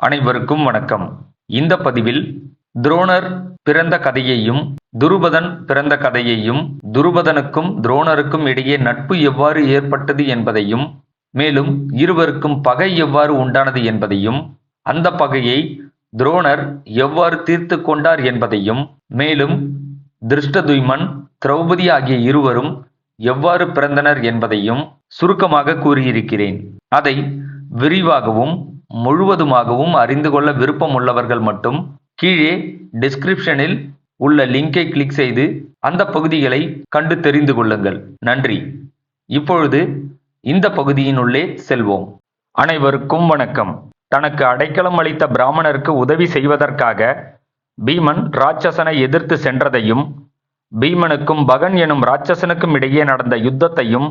அனைவருக்கும் வணக்கம். இந்த பதிவில் துரோணர் பிறந்த கதையையும் துருபதன் பிறந்த கதையையும் துருபதனுக்கும் துரோணருக்கும் இடையே நட்பு எவ்வாறு ஏற்பட்டது என்பதையும் மேலும் இருவருக்கும் பகை எவ்வாறு உண்டானது என்பதையும் அந்த பகையை துரோணர் எவ்வாறு தீர்த்து கொண்டார் என்பதையும் மேலும் திருஷ்டதுய்மன் திரௌபதி ஆகிய இருவரும் எவ்வாறு பிறந்தனர் என்பதையும் சுருக்கமாக கூறியிருக்கிறேன். அதை விரிவாகவும் முழுவதுமாகவும் அறிந்து கொள்ள விருப்பம் உள்ளவர்கள் மட்டும் கீழே டிஸ்கிரிப்ஷனில் உள்ள லிங்கை கிளிக் செய்து அந்த பகுதிகளை கண்டு தெரிந்து கொள்ளுங்கள். நன்றி. இப்பொழுது இந்த பகுதியினுள்ளே செல்வோம். அனைவருக்கும் வணக்கம். தனக்கு அடைக்கலம் அளித்த பிராமணருக்கு உதவி செய்வதற்காக பீமன் ராட்சசனை எதிர்த்து சென்றதையும் பீமனுக்கும் பகன் எனும் ராட்சசனுக்கும் இடையே நடந்த யுத்தத்தையும்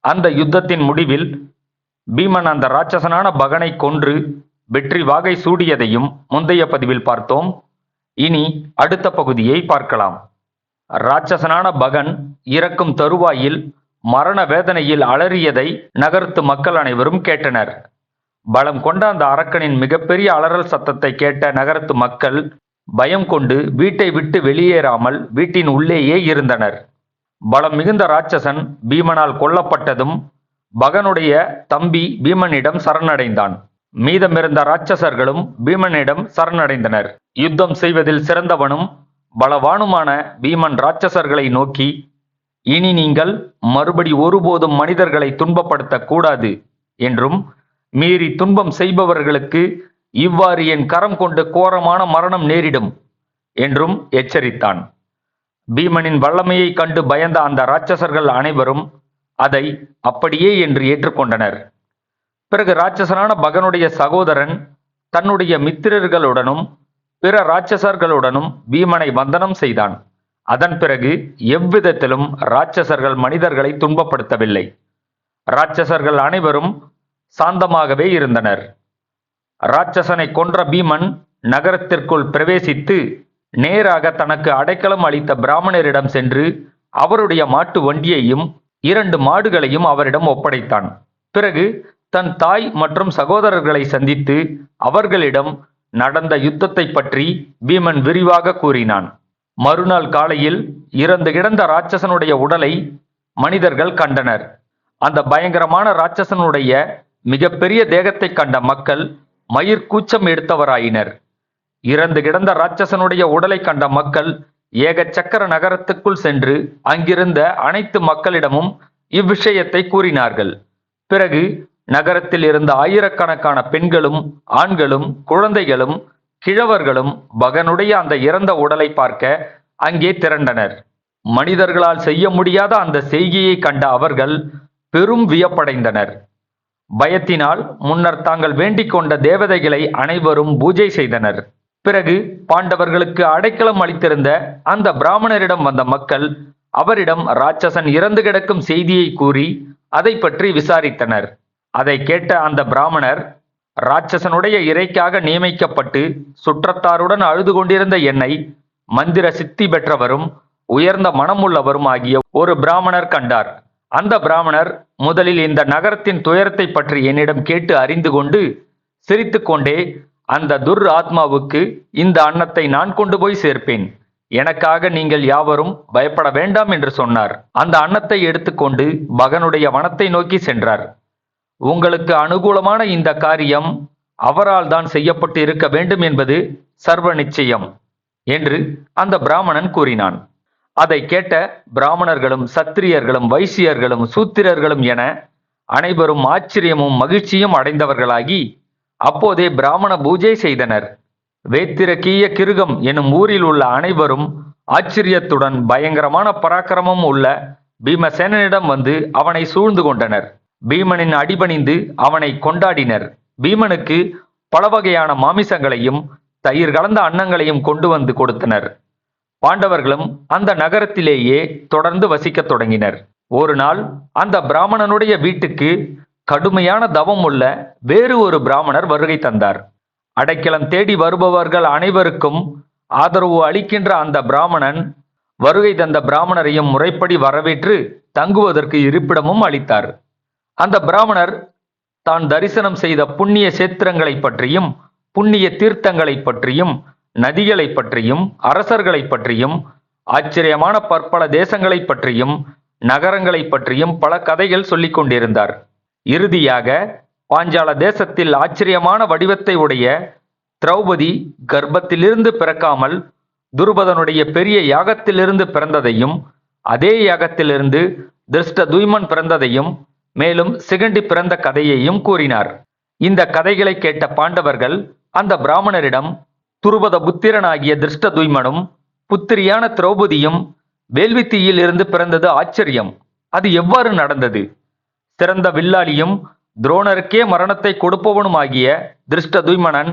அந்த யுத்தத்தின் முடிவில் பீமன் அந்த ராட்சசனான பகனை கொன்று வெற்றி வாகை சூடியதையும் முந்தைய பதிவில் பார்த்தோம். இனி அடுத்த பகுதியை பார்க்கலாம். ராட்சசனான பகன் இறக்கும் தருவாயில் மரண வேதனையில் அலறியதை நகரத்து மக்கள் அனைவரும் கேட்டனர். பலம் கொண்ட அந்த அரக்கனின் மிகப்பெரிய அலறல் சத்தத்தை கேட்ட நகரத்து மக்கள் பயம் கொண்டு வீட்டை விட்டு வெளியேறாமல் வீட்டின் உள்ளேயே இருந்தனர். பலம் மிகுந்த ராட்சசன் பீமனால் கொல்லப்பட்டதும் பகனுடைய தம்பி பீமனிடம் சரணடைந்தான். மீதமிருந்த ராட்சசர்களும் பீமனிடம் சரணடைந்தனர். யுத்தம் செய்வதில் சிறந்தவனும் பலவானுமான பீமன் ராட்சசர்களை நோக்கி இனி நீங்கள் மறுபடி ஒருபோதும் மனிதர்களை துன்பப்படுத்தக் கூடாது என்றும் மீறி துன்பம் செய்பவர்களுக்கு இவ்வாறு என் கரம் கொண்டு கோரமான மரணம் நேரிடும் என்றும் எச்சரித்தான். பீமனின் வல்லமையை கண்டு பயந்த அந்த ராட்சசர்கள் அனைவரும் அதை அப்படியே என்று ஏற்றுக்கொண்டனர். பிறகு ராட்சசனான பகனுடைய சகோதரன் தன்னுடைய மித்திரர்களுடனும் பிற ராட்சசர்களுடனும் பீமனை வந்தனம் செய்தான். அதன் பிறகு எவ்விதத்திலும் ராட்சசர்கள் மனிதர்களை துன்பப்படுத்தவில்லை. ராட்சசர்கள் அனைவரும் சாந்தமாகவே இருந்தனர். ராட்சசனை கொன்ற பீமன் நகரத்திற்குள் பிரவேசித்து நேராக தனக்கு அடைக்கலம் அளித்த பிராமணரிடம் சென்று அவருடைய மாட்டு வண்டியையும் இரண்டு மாடுகளையும் அவரிடம் ஒப்படைத்தான். பிறகு தன் தாய் மற்றும் சகோதரர்களை சந்தித்து அவர்களிடம் நடந்த யுத்தத்தை பற்றி பீமன் விரிவாக கூறினான். மறுநாள் காலையில் இறந்து கிடந்த ராட்சசனுடைய உடலை மனிதர்கள் கண்டனர். அந்த பயங்கரமான ராட்சசனுடைய மிகப்பெரிய தேகத்தை கண்ட மக்கள் மயிர்கூச்சம் எடுத்தவராயினர். இறந்து கிடந்த ராட்சசனுடைய உடலை கண்ட மக்கள் ஏகச்சக்கர நகரத்துக்குள் சென்று அங்கிருந்த அனைத்து மக்களிடமும் இவ்விஷயத்தை கூறினார்கள். பிறகு நகரத்தில் இருந்த ஆயிரக்கணக்கான பெண்களும் ஆண்களும் குழந்தைகளும் கிழவர்களும் பகனுடைய அந்த இறந்த உடலை பார்க்க அங்கே திரண்டனர். மனிதர்களால் செய்ய முடியாத அந்த செய்கையை கண்ட அவர்கள் பெரும் வியப்படைந்தனர். பயத்தினால் முன்னர் தாங்கள் வேண்டிக் கொண்ட தேவதைகளை அனைவரும் பூஜை செய்தனர். பிறகு பாண்டவர்களுக்கு அடைக்கலம் அளித்திருந்த அந்த பிராமணரிடம் வந்த மக்கள் அவரிடம் ராட்சசன் இறந்து கிடக்கும் செய்தியை கூறி அதை பற்றி விசாரித்தனர். அதை கேட்ட அந்த பிராமணர் ராட்சசனுடைய இறைக்காக நியமிக்கப்பட்டு சுற்றத்தாருடன் அழுது கொண்டிருந்த என்னை மந்திர சித்தி பெற்றவரும் உயர்ந்த மனமுள்ளவரும் ஆகிய ஒரு பிராமணர் கண்டார். அந்த பிராமணர் முதலில் இந்த நகரத்தின் துயரத்தை பற்றி என்னிடம் கேட்டு அறிந்து கொண்டு சிரித்துக்கொண்டே அந்த துர் ஆத்மாவுக்கு இந்த அன்னத்தை நான் கொண்டு போய் சேர்ப்பேன். எனக்காக நீங்கள் யாவரும் பயப்பட வேண்டாம் என்று சொன்னார். அந்த அன்னத்தை எடுத்துக்கொண்டு மகனுடைய வனத்தை நோக்கி சென்றார். உங்களுக்கு அனுகூலமான இந்த காரியம் அவரால் தான் செய்யப்பட்டு இருக்க வேண்டும் என்பது சர்வ நிச்சயம் என்று அந்த பிராமணன் கூறினான். அதை கேட்ட பிராமணர்களும் சத்திரியர்களும் வைசியர்களும் சூத்திரர்களும் என அனைவரும் ஆச்சரியமும் மகிழ்ச்சியும் அடைந்தவர்களாகி அப்போதே பிராமண பூஜை செய்தனர். வேத்திரக்கீய கிருகம் எனும் ஊரில் உள்ள அனைவரும் ஆச்சரியத்துடன் பயங்கரமான பராக்கிரமம் உள்ள பீமசேனனிடம் வந்து அவனை சூழ்ந்து கொண்டனர். பீமனின் அடிபணிந்து அவனை கொண்டாடினர். பீமனுக்கு பல வகையான மாமிசங்களையும் தயிர் கலந்த அன்னங்களையும் கொண்டு வந்து கொடுத்தனர். பாண்டவர்களும் அந்த நகரத்திலேயே தொடர்ந்து வசிக்கத் தொடங்கினர். ஒரு நாள் அந்த பிராமணனுடைய வீட்டுக்கு கடுமையான தவம் உள்ள வேறு ஒரு பிராமணர் வருகை தந்தார். அடைக்கலம் தேடி வருபவர்கள் அனைவருக்கும் ஆதரவு அளிக்கின்ற அந்த பிராமணன் வருகை தந்த பிராமணரையும் முறைப்படி வரவேற்று தங்குவதற்கு இருப்பிடமும் அளித்தார். அந்த பிராமணர் தான் தரிசனம் செய்த புண்ணிய சேத்திரங்களை பற்றியும் புண்ணிய தீர்த்தங்களைப் பற்றியும் நதிகளைப் பற்றியும் அரசர்களைப் பற்றியும் ஆச்சரியமான பற்பல தேசங்களைப் பற்றியும் நகரங்களைப் பற்றியும் பல கதைகள் சொல்லிக் கொண்டிருந்தார். இறுதியாக பாஞ்சால தேசத்தில் ஆச்சரியமான வடிவத்தை உடைய திரௌபதி கர்ப்பத்திலிருந்து பிறக்காமல் துருபதனுடைய பெரிய யாகத்திலிருந்து பிறந்ததையும் அதே யாகத்திலிருந்து திருஷ்ட துய்மன் பிறந்ததையும் மேலும் சிகண்டி பிறந்த கதையையும் கூறினார். இந்த கதைகளை கேட்ட பாண்டவர்கள் அந்த பிராமணரிடம் துருபத புத்திரனாகிய திருஷ்ட துய்மனும் புத்திரியான திரௌபதியும் வேள்வித்தீயில் இருந்து பிறந்தது ஆச்சரியம். அது எவ்வாறு நடந்தது? சிறந்த வில்லாளியும் துரோணருக்கே மரணத்தை கொடுப்பவனுமாகிய திருஷ்ட துய்மனன்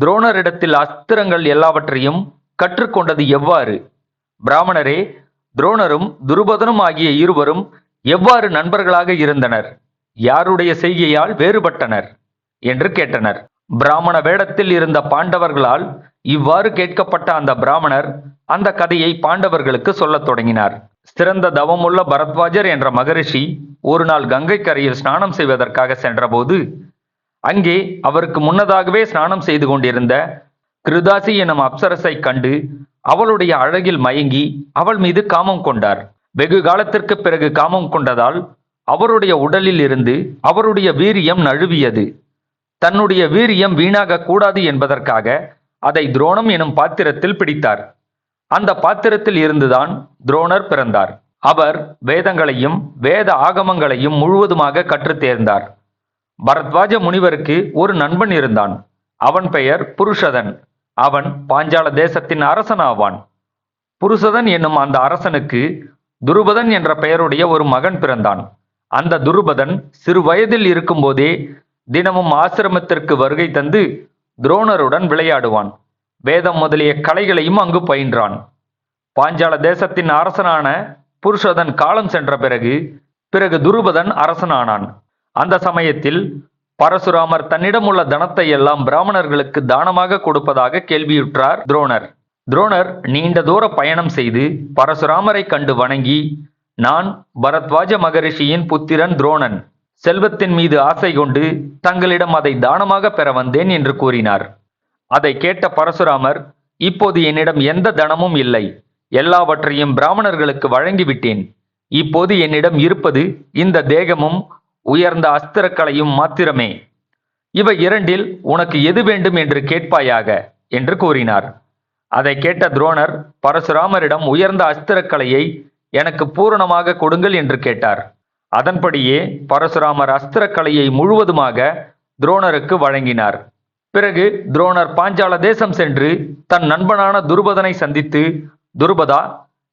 துரோணரிடத்தில் அஸ்திரங்கள் எல்லாவற்றையும் கற்றுக்கொண்டது எவ்வாறு? பிராமணரே துரோணரும் துருபதனும் ஆகிய இருவரும் எவ்வாறு நண்பர்களாக இருந்தனர்? யாருடைய செய்கையால் வேறுபட்டனர்? என்று கேட்டனர். பிராமண வேடத்தில் இருந்த பாண்டவர்களால் இவ்வாறு கேட்கப்பட்ட அந்த பிராமணர் அந்த கதையை பாண்டவர்களுக்கு சொல்லத் தொடங்கினார். சிறந்த தவமுள்ள பரத்வாஜர் என்ற மகரிஷி ஒரு நாள் கங்கை கரையில் ஸ்நானம் செய்வதற்காக சென்றபோது அங்கே அவருக்கு முன்னதாகவே ஸ்நானம் செய்து கொண்டிருந்த கிருதாசி எனும் அப்சரசை கண்டு அவளுடைய அழகில் மயங்கி அவள் மீது காமம் கொண்டார். வெகு காலத்திற்கு பிறகு காமம் கொண்டதால் அவருடைய உடலில் இருந்து அவருடைய வீரியம் நழுவியது. தன்னுடைய வீரியம் வீணாக கூடாது என்பதற்காக அதை துரோணம் எனும் பாத்திரத்தில் பிடித்தார். அந்த பாத்திரத்தில் இருந்துதான் துரோணர் பிறந்தார். அவர் வேதங்களையும் வேத ஆகமங்களையும் முழுவதுமாக கற்றுத் தேர்ந்தார். பரத்வாஜ முனிவருக்கு ஒரு நண்பன் இருந்தான். அவன் பெயர் புருஷதன். அவன் பாஞ்சால தேசத்தின் அரசனாவான். புருஷதன் என்னும் அந்த அரசனுக்கு துருபதன் என்ற பெயருடைய ஒரு மகன் பிறந்தான். அந்த துருபதன் சிறு வயதில் இருக்கும்போதே தினமும் ஆசிரமத்திற்கு வருகை தந்து துரோணருடன் விளையாடுவான். வேதம் முதலிய கலைகளையும் அங்கு பயின்றான். பாஞ்சால தேசத்தின் அரசனான புருஷதன் காலம் சென்ற பிறகு பிறகு துருபதன் அரசனானான். அந்த சமயத்தில் பரசுராமர் தன்னிடம் உள்ள தனத்தை எல்லாம் பிராமணர்களுக்கு தானமாக கொடுப்பதாக கேள்வியுற்றார் துரோணர். துரோணர் நீண்ட தூர பயணம் செய்து பரசுராமரை கண்டு வணங்கி நான் பரத்வாஜ மகரிஷியின் புத்திரன் துரோணன். செல்வத்தின் மீது ஆசை கொண்டு தங்களிடம் அதை தானமாக பெற வந்தேன் என்று கூறினார். அதை கேட்ட பரசுராமர் இப்போது என்னிடம் எந்த தனமும் இல்லை. எல்லாவற்றையும் பிராமணர்களுக்கு வழங்கிவிட்டேன். இப்போது என்னிடம் இருப்பது இந்த தேகமும் உயர்ந்த அஸ்திரக்கலையும் மாத்திரமே. இவை இரண்டில் உனக்கு எது வேண்டும் என்று கேட்பாயாக? என்று கூறினார். அதை கேட்ட துரோணர் பரசுராமரிடம் உயர்ந்த அஸ்திரக்கலையை எனக்கு பூரணமாக கொடுங்கள் என்று கேட்டார். அதன்படியே பரசுராமர் அஸ்திரக்கலையை முழுவதுமாக துரோணருக்கு வழங்கினார். பிறகு துரோணர் பாஞ்சால தேசம் சென்று தன் நண்பனான துருபதனை சந்தித்து துருபதா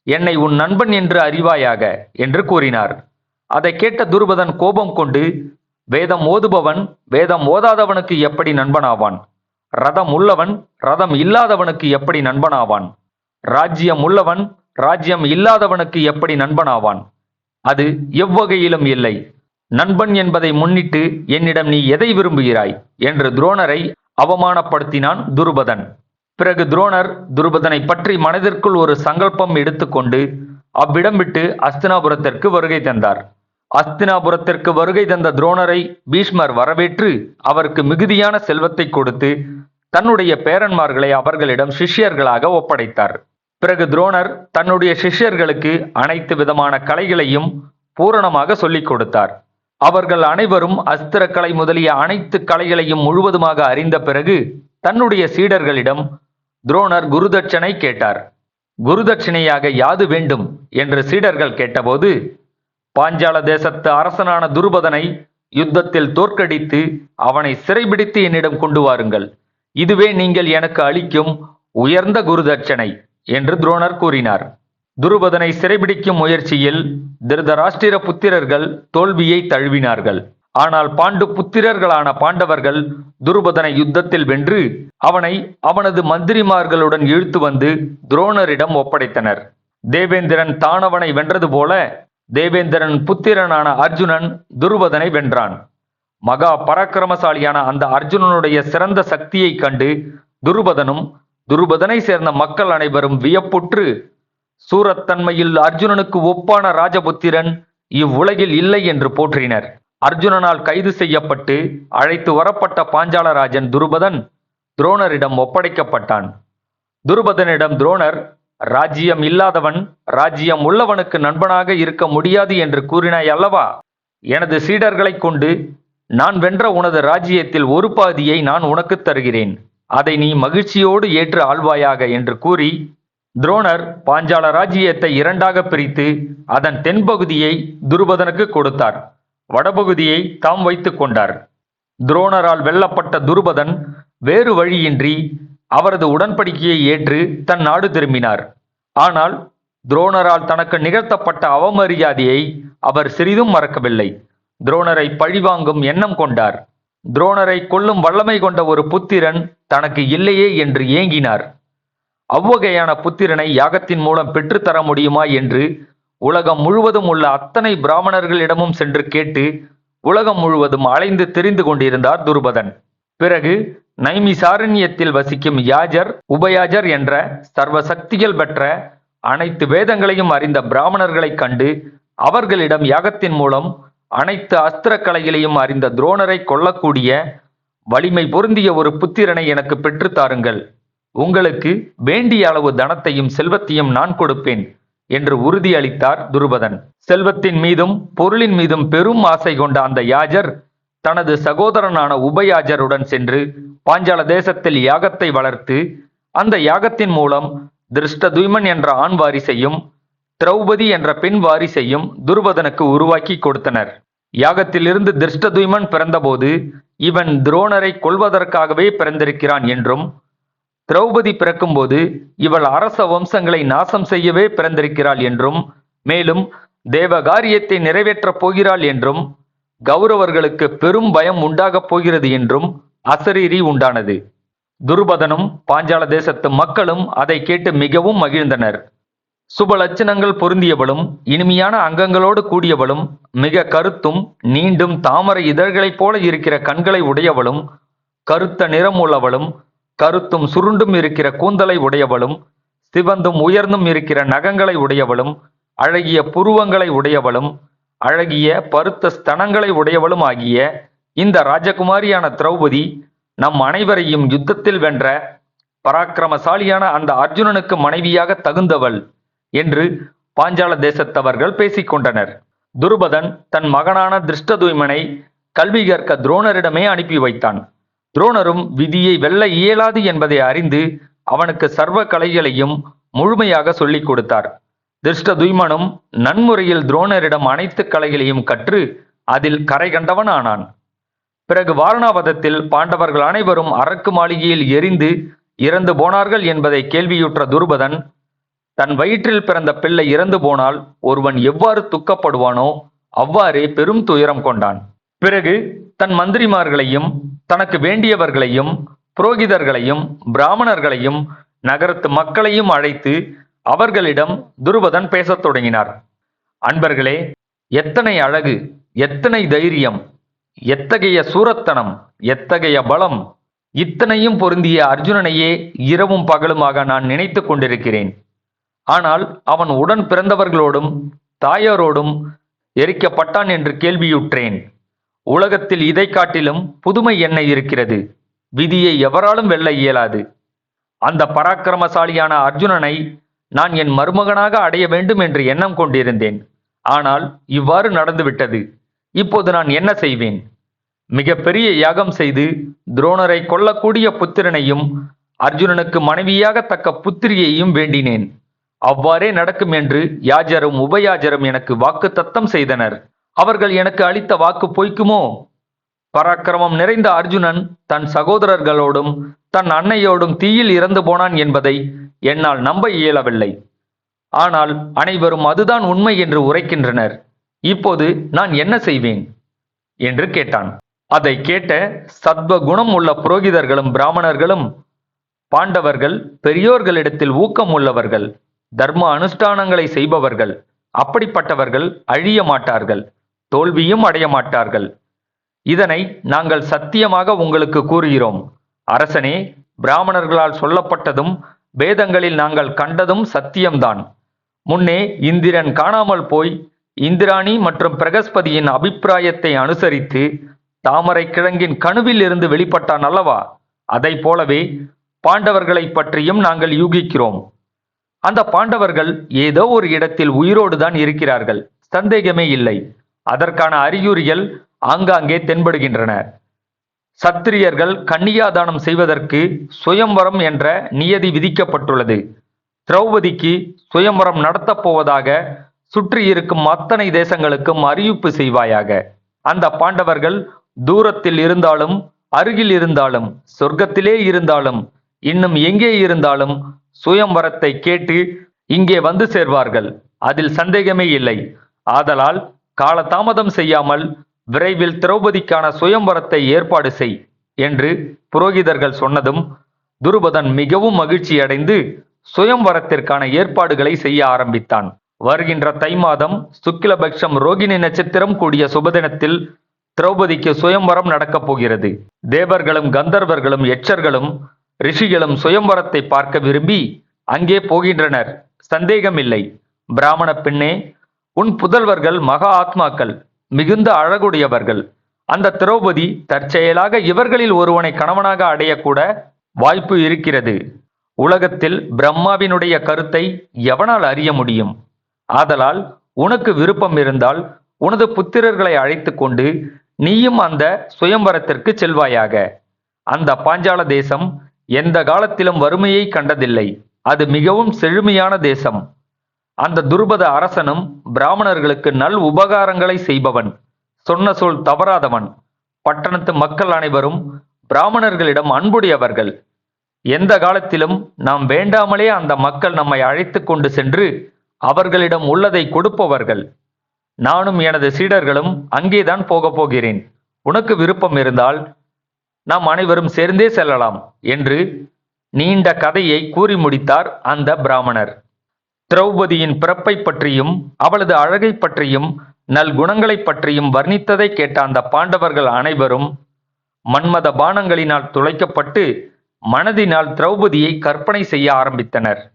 என்னை உன் நண்பன் என்று அறிவாயாக என்று கூறினார். அதை கேட்ட துருபதன் கோபம் கொண்டு வேதம் ஓதுபவன் வேதம் ஓதாதவனுக்கு எப்படி நண்பனாவான்? ரதம் உள்ளவன் ரதம் இல்லாதவனுக்கு எப்படி நண்பனாவான்? ராஜ்யம் உள்ளவன் ராஜ்யம் இல்லாதவனுக்கு எப்படி நண்பனாவான்? அது எவ்வகையிலும் இல்லை. நண்பன் என்பதை முன்னிட்டு என்னிடம் நீ எதை விரும்புகிறாய்? என்று துரோணரை அவமானப்படுத்தினான் துருபதன். பிறகு துரோணர் துருபதனை பற்றி மனதிற்குள் ஒரு சங்கல்பம் எடுத்துக்கொண்டு அவ்விடம் விட்டு அஸ்தினாபுரத்திற்கு வருகை தந்தார். அஸ்தினாபுரத்திற்கு வருகை தந்த துரோணரை பீஷ்மர் வரவேற்று அவருக்கு மிகுதியான செல்வத்தை கொடுத்து தன்னுடைய பேரன்மார்களை அவர்களிடம் சிஷ்யர்களாக ஒப்படைத்தார். பிறகு துரோணர் தன்னுடைய சிஷ்யர்களுக்கு அனைத்து விதமான கலைகளையும் பூரணமாக சொல்லிக் கொடுத்தார். அவர்கள் அனைவரும் அஸ்திரக்கலை முதலிய அனைத்து கலைகளையும் முழுவதுமாக அறிந்த பிறகு தன்னுடைய சீடர்களிடம் துரோணர் குருதட்சணை கேட்டார். குருதட்சிணையாக யாது வேண்டும்? என்று சீடர்கள் கேட்டபோது பாஞ்சால தேசத்து அரசனான துருபதனை யுத்தத்தில் தோற்கடித்து அவனை சிறைபிடித்து என்னிடம் கொண்டு வாருங்கள். இதுவே நீங்கள் எனக்கு அளிக்கும் உயர்ந்த குருதட்சணை என்று துரோணர் கூறினார். துருபதனை சிறைபிடிக்கும் முயற்சியில் திருதராஷ்டிர புத்திரர்கள் தோல்வியை தழுவினார்கள். ஆனால் பாண்டு புத்திரர்களான பாண்டவர்கள் துருபதனை யுத்தத்தில் வென்று அவனை அவனது மந்திரிமார்களுடன் இழுத்து வந்து துரோணரிடம் ஒப்படைத்தனர். தேவேந்திரன் தானவனை வென்றது போல தேவேந்திரன் புத்திரனான அர்ஜுனன் துருபதனை வென்றான். மகா பராக்கிரமசாலியான அந்த அர்ஜுனனுடைய சிறந்த சக்தியைக் கண்டு துருபதனும் துருபதனை சேர்ந்த மக்கள் அனைவரும் வியப்புற்று சூரத்தன்மையில் அர்ஜுனனுக்கு ஒப்பான ராஜபுத்திரன் இவ்வுலகில் இல்லை என்று போற்றினர். அர்ஜுனனால் கைது செய்யப்பட்டு அழைத்து வரப்பட்ட பாஞ்சாலராஜன் துருபதன் துரோணரிடம் ஒப்படைக்கப்பட்டான். துருபதனிடம் துரோணர் ராஜ்யம் இல்லாதவன் ராஜ்யம் உள்ளவனுக்கு நண்பனாக இருக்க முடியாது என்று கூறினாய் அல்லவா? எனது சீடர்களைக் கொண்டு நான் வென்ற உனது ராஜ்யத்தில் ஒரு பாதியை நான் உனக்குத் தருகிறேன். அதை நீ மகிழ்ச்சியோடு ஏற்று ஆழ்வாயாக என்று கூறி துரோணர் பாஞ்சால ராஜ்யத்தை இரண்டாக பிரித்து அதன் தென்பகுதியை துருபதனுக்கு கொடுத்தார். வடபகுதியை தாம் வைத்துக் கொண்டார். துரோணரால் வெல்லப்பட்ட துருபதன் வேறு வழியின்றி அவரது உடன்படிக்கையை ஏற்று தன் நாடு திரும்பினார். ஆனால் துரோணரால் தனக்கு நிகழ்த்தப்பட்ட அவமரியாதையை அவர் சிறிதும் மறக்கவில்லை. துரோணரை பழிவாங்கும் எண்ணம் கொண்டார். துரோணரை கொல்லும் வல்லமை கொண்ட ஒரு புத்திரன் தனக்கு இல்லையே என்று ஏங்கினார். அவ்வகையான புத்திரனை யாகத்தின் மூலம் பெற்றுத்தர முடியுமா என்று உலகம் முழுவதும் உள்ள அத்தனை பிராமணர்களிடமும் சென்று கேட்டு உலகம் முழுவதும் அலைந்து தெரிந்து கொண்டிருந்தார் துருபதன். பிறகு நைமிசாரண்யத்தில் வசிக்கும் யாஜர் உபயாஜர் என்ற சர்வ சக்திகள் பெற்ற அனைத்து வேதங்களையும் அறிந்த பிராமணர்களைக் கண்டு அவர்களிடம் யாகத்தின் மூலம் அனைத்து அஸ்திர கலைகளையும் அறிந்த துரோணரை கொல்லக்கூடிய வலிமை பொருந்திய ஒரு புத்திரனை எனக்கு பெற்றுத் தாருங்கள். உங்களுக்கு வேண்டிய அளவு தனத்தையும் செல்வத்தையும் நான் கொடுப்பேன் என்று உறுதியளித்தார் துருபதன். செல்வத்தின் மீதும் பொருளின் மீதும் பெரும் ஆசை கொண்ட அந்த யாஜர் தனது சகோதரனான உபயாஜருடன் சென்று பாஞ்சால தேசத்தில் யாகத்தை வளர்த்து அந்த யாகத்தின் மூலம் திருஷ்டதுய்மன் என்ற ஆண் வாரிசையும் திரௌபதி என்ற பெண் வாரிசையும் துருபதனுக்கு உருவாக்கி கொடுத்தனர். யாகத்திலிருந்து திருஷ்டதுய்மன் பிறந்தபோது இவன் துரோணரை கொல்வதற்காகவே பிறந்திருக்கிறான் என்றும் திரௌபதி பிறக்கும்போது இவள் அரச வம்சங்களை நாசம் செய்யவே பிறந்திருக்கிறாள் என்றும் மேலும் தேவகாரியத்தை நிறைவேற்றப் போகிறாள் என்றும் கௌரவர்களுக்கு பெரும் பயம் உண்டாகப் போகிறது என்றும் அசரீரி உண்டானது. துருபதனும் பாஞ்சால தேசத்து மக்களும் அதை கேட்டு மிகவும் மகிழ்ந்தனர். சுப லட்சணங்கள் பொருந்தியவளும் இனிமையான அங்கங்களோடு கூடியவளும் மிக கருத்தும் நீண்டும் தாமரை இதழ்களைப் போல இருக்கிற கண்களை உடையவளும் கருத்த நிறம் உள்ளவளும் கருத்தும் சுருண்டும் இருக்கிற கூந்தலை உடையவளும் சிவந்தும் உயர்ந்தும் இருக்கிற நகங்களை உடையவளும் அழகிய புருவங்களை உடையவளும் அழகிய பருத்த ஸ்தனங்களை உடையவளும் ஆகிய இந்த ராஜகுமாரியான திரௌபதி நம் அனைவரையும் யுத்தத்தில் வென்ற பராக்கிரமசாலியான அந்த அர்ஜுனனுக்கு மனைவியாக தகுந்தவள் என்று பாஞ்சால தேசத்தவர்கள் பேசிக்கொண்டனர். துருபதன் தன் மகனான திருஷ்டதுய்மனை கல்வி கற்க துரோணரிடமே அனுப்பி வைத்தான். துரோணரும் விதியை வெல்ல இயலாது என்பதை அறிந்து அவனுக்கு சர்வ கலைகளையும் முழுமையாக சொல்லிக் கொடுத்தார். திருஷ்டதுய்மனும் நன்முறையில் துரோணரிடம் அனைத்து கலைகளையும் கற்று அதில் கரை கண்டவன் ஆனான் பிறகு வாரணாவதத்தில் பாண்டவர்கள் அனைவரும் அரக்கு மாளிகையில் எரிந்து இறந்து போனார்கள் என்பதை கேள்வியுற்ற துருபதன் தன் வயிற்றில் பிறந்த பிள்ளை இறந்து போனால் ஒருவன் எவ்வாறு துக்கப்படுவானோ அவ்வாறே பெரும் துயரம் கொண்டான். பிறகு தன் மந்திரிமார்களையும் தனக்கு வேண்டியவர்களையும் புரோகிதர்களையும் பிராமணர்களையும் நகரத்து மக்களையும் அழைத்து அவர்களிடம் துருபதன் பேசத் தொடங்கினார். அன்பர்களே எத்தனை அழகு எத்தனை தைரியம் எத்தகைய சூரத்தனம் எத்தகைய பலம் இத்தனையும் பொருந்திய அர்ஜுனனையே இரவும் பகலுமாக நான் நினைத்து கொண்டிருக்கிறேன். ஆனால் அவன் உடன் பிறந்தவர்களோடும் தாயாரோடும் எரிக்கப்பட்டான் என்று கேள்வியுற்றேன். உலகத்தில் இதை காட்டிலும் புதுமை என்ன இருக்கிறது. விதியை எவராலும் வெல்ல இயலாது. அந்த பராக்கிரமசாலியான அர்ஜுனனை நான் என் மருமகனாக அடைய வேண்டும் என்று எண்ணம் கொண்டிருந்தேன். ஆனால் இவ்வாறு நடந்துவிட்டது. இப்போது நான் என்ன செய்வேன்? மிகப்பெரிய யாகம் செய்து துரோணரை கொல்லக்கூடிய புத்திரனையும் அர்ஜுனனுக்கு மனைவியாக தக்க புத்திரியையும் வேண்டினேன். அவ்வாறே நடக்கும் என்று யாஜரும் உபயாஜரும் எனக்கு வாக்கு தத்தம் செய்தனர். அவர்கள் எனக்கு அளித்த வாக்கு பொய்க்குமோ? பராக்கிரமம் நிறைந்த அர்ஜுனன் தன் சகோதரர்களோடும் தன் அன்னையோடும் தீயில் இறந்து போனான் என்பதை என்னால் நம்ப இயலவில்லை. ஆனால் அனைவரும் அதுதான் உண்மை என்று உரைக்கின்றனர். இப்போது நான் என்ன செய்வேன்? என்று கேட்டான். அதை கேட்ட சத்வ குணம் உள்ள புரோகிதர்களும் பிராமணர்களும் பாண்டவர்கள் பெரியோர்களிடத்தில் ஊக்கம் உள்ளவர்கள் தர்ம அனுஷ்டானங்களை செய்பவர்கள் அப்படிப்பட்டவர்கள் அழிய மாட்டார்கள். தோல்வியும் அடைய மாட்டார்கள் இதனை நாங்கள் சத்தியமாக உங்களுக்கு கூறுகிறோம். அரசனே பிராமணர்களால் சொல்லப்பட்டதும் வேதங்களில் நாங்கள் கண்டதும் சத்தியம்தான். முன்னே இந்திரன் காணாமல் போய் இந்திராணி மற்றும் பிரகஸ்பதியின் அபிப்பிராயத்தை அனுசரித்து தாமரை கிழங்கின் கணுவில் இருந்து வெளிப்பட்டான் அல்லவா? அதைப் போலவே பாண்டவர்களைப் பற்றியும் நாங்கள் யூகிக்கிறோம். அந்த பாண்டவர்கள் ஏதோ ஒரு இடத்தில் உயிரோடு தான் இருக்கிறார்கள். சந்தேகமே இல்லை. அதற்கான அறிகுறிகள் ஆங்காங்கே தென்படுகின்றன. சத்திரியர்கள் கன்னியாதானம் செய்வதற்கு சுயம்வரம் என்ற நியதி விதிக்கப்பட்டுள்ளது. திரௌபதிக்கு சுயம்வரம் நடத்தப் போவதாக சுற்றி இருக்கும் அத்தனை தேசங்களுக்கும் அறிவிப்பு செய்வாயாக. அந்த பாண்டவர்கள் தூரத்தில் இருந்தாலும் அருகில் இருந்தாலும் சொர்க்கத்திலே இருந்தாலும் இன்னும் எங்கே இருந்தாலும் சுயம்பரத்தை கேட்டு இங்கே வந்து சேர்வார்கள். அதில் சந்தேகமே இல்லை. ஆதலால் காலதாமதம் செய்யாமல் விரைவில் திரௌபதிக்கான சுயம்வரத்தை ஏற்பாடு செய் என்று புரோகிதர்கள் சொன்னதும் துருபதன் மிகவும் மகிழ்ச்சியடைந்து சுயம்வரத்திற்கான ஏற்பாடுகளை செய்ய ஆரம்பித்தான். வருகின்ற தை மாதம் சுக்கிலபக்ஷம் ரோகிணி நட்சத்திரம் கூடிய சுபதினத்தில் திரௌபதிக்கு சுயம்வரம் நடக்கப் போகிறது. தேவர்களும் கந்தர்வர்களும் எச்சர்களும் ரிஷிகளும் சுயம்வரத்தை பார்க்க விரும்பி அங்கே போகின்றனர். சந்தேகமில்லை. பிராமண பெண்ணே உன் புதல்வர்கள் மகா ஆத்மாக்கள் மிகுந்த அழகுடையவர்கள். அந்த திரௌபதி தற்செயலாக இவர்களில் ஒருவனை கணவனாக அடையக்கூட வாய்ப்பு இருக்கிறது. உலகத்தில் பிரம்மாவினுடைய கருத்தை எவனால் அறிய முடியும்? ஆதலால் உனக்கு விருப்பம் இருந்தால் உனது புத்திரர்களை அழைத்து கொண்டு நீயும் அந்த சுயம்வரத்திற்கு செல்வாயாக. அந்த பாஞ்சால தேசம் எந்த காலத்திலும் வறுமையை கண்டதில்லை. அது மிகவும் செழுமையான தேசம். அந்த துருபத அரசனும் பிராமணர்களுக்கு நல் உபகாரங்களை செய்பவன். சொன்ன சொல் தவறாதவன். பட்டணத்து மக்கள் அனைவரும் பிராமணர்களிடம் அன்புடையவர்கள். எந்த காலத்திலும் நாம் வேண்டாமலே அந்த மக்கள் நம்மை அழைத்து கொண்டு சென்று அவர்களிடம் உள்ளதை கொடுப்பவர்கள். நானும் எனது சீடர்களும் அங்கேதான் போகப் போகிறேன். உனக்கு விருப்பம் இருந்தால் நாம் அனைவரும் சேர்ந்தே செல்லலாம் என்று நீண்ட கதையை கூறி முடித்தார் அந்த பிராமணர். திரௌபதியின் பிறப்பை பற்றியும் அவளது அழகை பற்றியும் நல்குணங்களைப் பற்றியும் வர்ணித்ததை கேட்ட அந்த பாண்டவர்கள் அனைவரும் மன்மத பானங்களினால் துளைக்கப்பட்டு மனதினால் திரௌபதியை கற்பனை செய்ய ஆரம்பித்தனர்.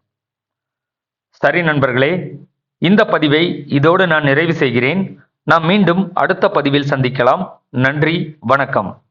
சரி நண்பர்களே இந்த பதிவை இதோடு நான் நிறைவு செய்கிறேன். நாம் மீண்டும் அடுத்த பதிவில் சந்திக்கலாம். நன்றி வணக்கம்.